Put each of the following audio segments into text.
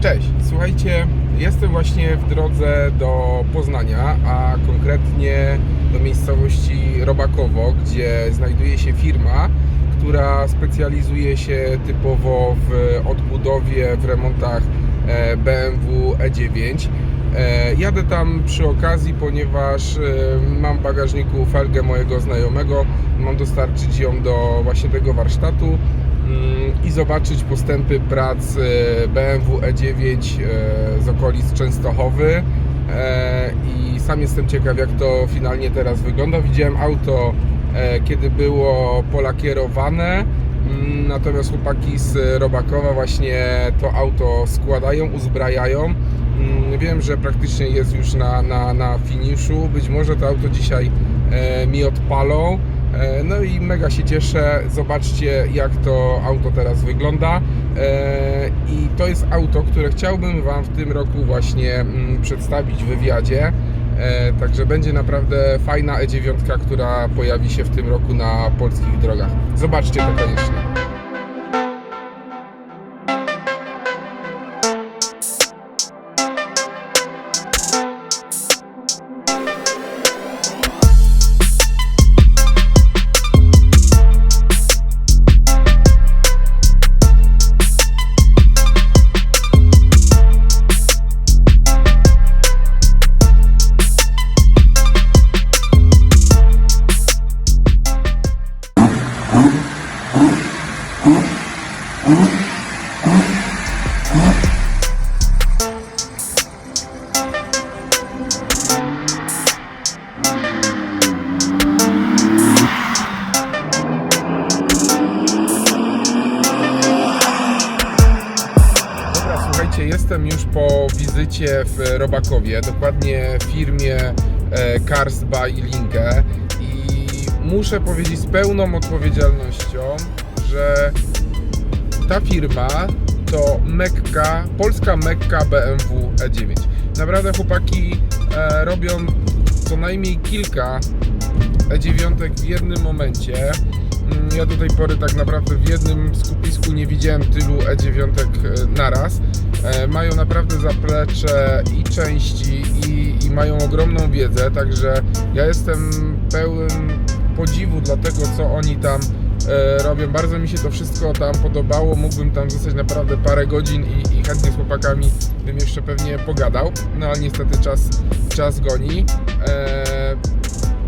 Cześć, słuchajcie, jestem właśnie w drodze do Poznania, a konkretnie do miejscowości Robakowo, gdzie znajduje się firma, która specjalizuje się typowo w odbudowie, w remontach e, BMW E9. E, Jadę tam przy okazji, ponieważ e, mam w bagażniku felgę mojego znajomego. Mam dostarczyć ją do właśnie tego warsztatu i zobaczyć postępy prac e, BMW E9 e, z okolic Częstochowy. E, I sam jestem ciekaw, jak to finalnie teraz wygląda. Widziałem auto, kiedy było polakierowane. Mm, Natomiast chłopaki z Robakowa właśnie to auto składają, uzbrajają. Mm, Wiem, że praktycznie jest już na, na, na finiszu. Być może to auto dzisiaj mi odpalą. E, No i mega się cieszę. Zobaczcie, jak to auto teraz wygląda. E, I to jest auto, które chciałbym Wam w tym roku właśnie mm, przedstawić w wywiadzie. E, Także będzie naprawdę fajna E9, która pojawi się w tym roku na polskich drogach. Zobaczcie to koniecznie. Słuchajcie, jestem już po wizycie w Robakowie, dokładnie w firmie e, Cars by Linke i muszę powiedzieć z pełną odpowiedzialnością, że ta firma to Mekka, polska Mekka BMW E9. Naprawdę chłopaki e, robią co najmniej kilka E9 w jednym momencie. Mm, Ja do tej pory tak naprawdę w jednym skupisku nie widziałem tylu E9 e, naraz. E, Mają naprawdę zaplecze i części i, i mają ogromną wiedzę, także ja jestem pełen podziwu dla tego, co oni tam robią. Bardzo mi się to wszystko tam podobało. Mógłbym tam zostać naprawdę parę godzin i, i chętnie z chłopakami bym jeszcze pewnie pogadał. No ale niestety czas, czas goni. E,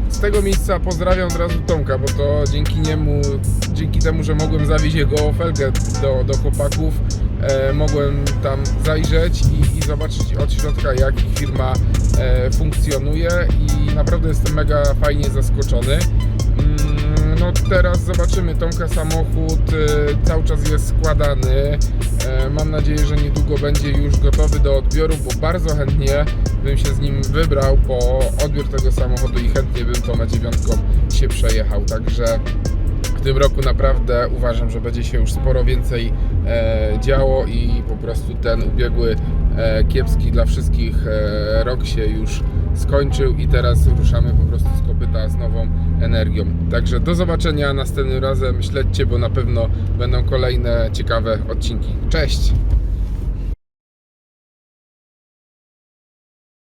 z tego miejsca pozdrawiam od razu Tomka, bo to dzięki niemu, dzięki temu, że mogłem zawieźć jego felgę do, do chłopaków, e, mogłem tam zajrzeć i, i zobaczyć od środka, jak firma e, funkcjonuje i naprawdę jestem mega fajnie zaskoczony. No teraz zobaczymy, Tomka samochód e, cały czas jest składany. E, Mam nadzieję, że niedługo będzie już gotowy do odbioru, bo bardzo chętnie bym się z nim wybrał po odbiór tego samochodu i chętnie bym tą dziewiątką się przejechał. Także w tym roku naprawdę uważam, że będzie się już sporo więcej e, działo i po prostu ten ubiegły e, kiepski dla wszystkich rok się już skończył i teraz ruszamy po prostu z kopyta z nową energią. Także do zobaczenia następnym razem. Śledźcie, bo na pewno będą kolejne ciekawe odcinki. Cześć!